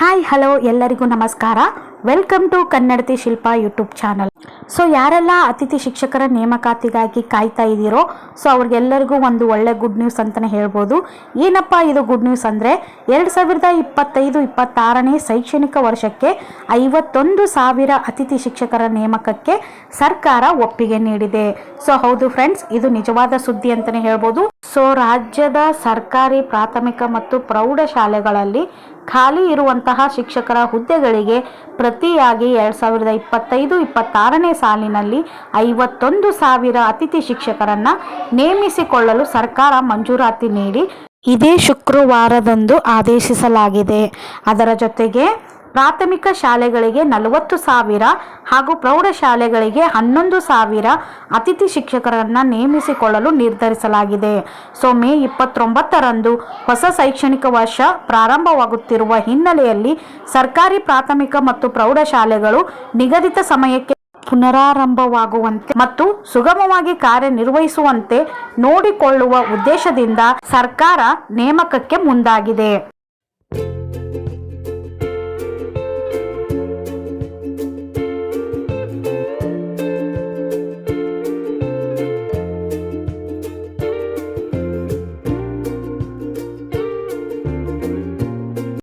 Hi hello ಎಲ್ಲರಿಗೂ ನಮಸ್ಕಾರ. Welcome to Kannadathi Shilpa YouTube channel so ಯಾರೆಲ್ಲ ಅತಿಥಿ ಶಿಕ್ಷಕರ ನೇಮಕಾತಿಗಾಗಿ ಕಾಯ್ತಾ ಇದ್ದೀರೋ ಸೊ ಅವ್ರಿಗೆಲ್ಲರಿಗೂ ಒಂದು ಒಳ್ಳೆ ಗುಡ್ ನ್ಯೂಸ್ ಅಂತಲೇ ಹೇಳ್ಬೋದು. ಏನಪ್ಪ ಇದು ಗುಡ್ ನ್ಯೂಸ್ ಅಂದರೆ, ಎರಡು ಸಾವಿರದ ಇಪ್ಪತ್ತೈದು, ಇಪ್ಪತ್ತಾರನೇ ಶೈಕ್ಷಣಿಕ ವರ್ಷಕ್ಕೆ ಐವತ್ತೊಂದು ಸಾವಿರ ಅತಿಥಿ ಶಿಕ್ಷಕರ ನೇಮಕಕ್ಕೆ ಸರ್ಕಾರ ಒಪ್ಪಿಗೆ ನೀಡಿದೆ. ಸೊ ಹೌದು ಫ್ರೆಂಡ್ಸ್ ಇದು ನಿಜವಾದ ಸುದ್ದಿ ಅಂತಲೇ ಹೇಳ್ಬೋದು. ಸೊ ರಾಜ್ಯದ ಸರ್ಕಾರಿ, ಪ್ರಾಥಮಿಕ ಮತ್ತು ಪ್ರೌಢ ಶಾಲೆಗಳಲ್ಲಿ ಖಾಲಿ ಇರುವಂತಹ ಶಿಕ್ಷಕರ ಹುದ್ದೆಗಳಿಗೆ ಪ್ರತಿಯಾಗಿ ಎರಡು ಸಾವಿರದ ಇಪ್ಪತ್ತೈದು, ಇಪ್ಪತ್ತಾರನೇ ಸಾಲಿನಲ್ಲಿ ಐವತ್ತೊಂದು ಸಾವಿರ ಅತಿಥಿ ಶಿಕ್ಷಕರನ್ನು ನೇಮಿಸಿಕೊಳ್ಳಲು ಸರ್ಕಾರ ಮಂಜೂರಾತಿ ನೀಡಿ. ಇದೇ ಶುಕ್ರವಾರದಂದು ಆದೇಶಿಸಲಾಗಿದೆ. ಅದರ ಜೊತೆಗೆ ಪ್ರಾಥಮಿಕ ಶಾಲೆಗಳಿಗೆ ನಲವತ್ತು ಸಾವಿರ ಹಾಗೂ ಪ್ರೌಢಶಾಲೆಗಳಿಗೆ ಹನ್ನೊಂದು ಸಾವಿರ ಅತಿಥಿ ಶಿಕ್ಷಕರನ್ನು ನೇಮಿಸಿಕೊಳ್ಳಲು ನಿರ್ಧರಿಸಲಾಗಿದೆ. ಸೊ ಮೇ ಇಪ್ಪತ್ತೊಂಬತ್ತರಂದು ಹೊಸ ಶೈಕ್ಷಣಿಕ ವರ್ಷ ಪ್ರಾರಂಭವಾಗುತ್ತಿರುವ ಹಿನ್ನೆಲೆಯಲ್ಲಿ ಸರ್ಕಾರಿ ಪ್ರಾಥಮಿಕ ಮತ್ತು ಪ್ರೌಢಶಾಲೆಗಳು ನಿಗದಿತ ಸಮಯಕ್ಕೆ ಪುನರಾರಂಭವಾಗುವಂತೆ ಮತ್ತು ಸುಗಮವಾಗಿ ಕಾರ್ಯನಿರ್ವಹಿಸುವಂತೆ ನೋಡಿಕೊಳ್ಳುವ ಉದ್ದೇಶದಿಂದ ಸರ್ಕಾರ ನೇಮಕಕ್ಕೆ ಮುಂದಾಗಿದೆ.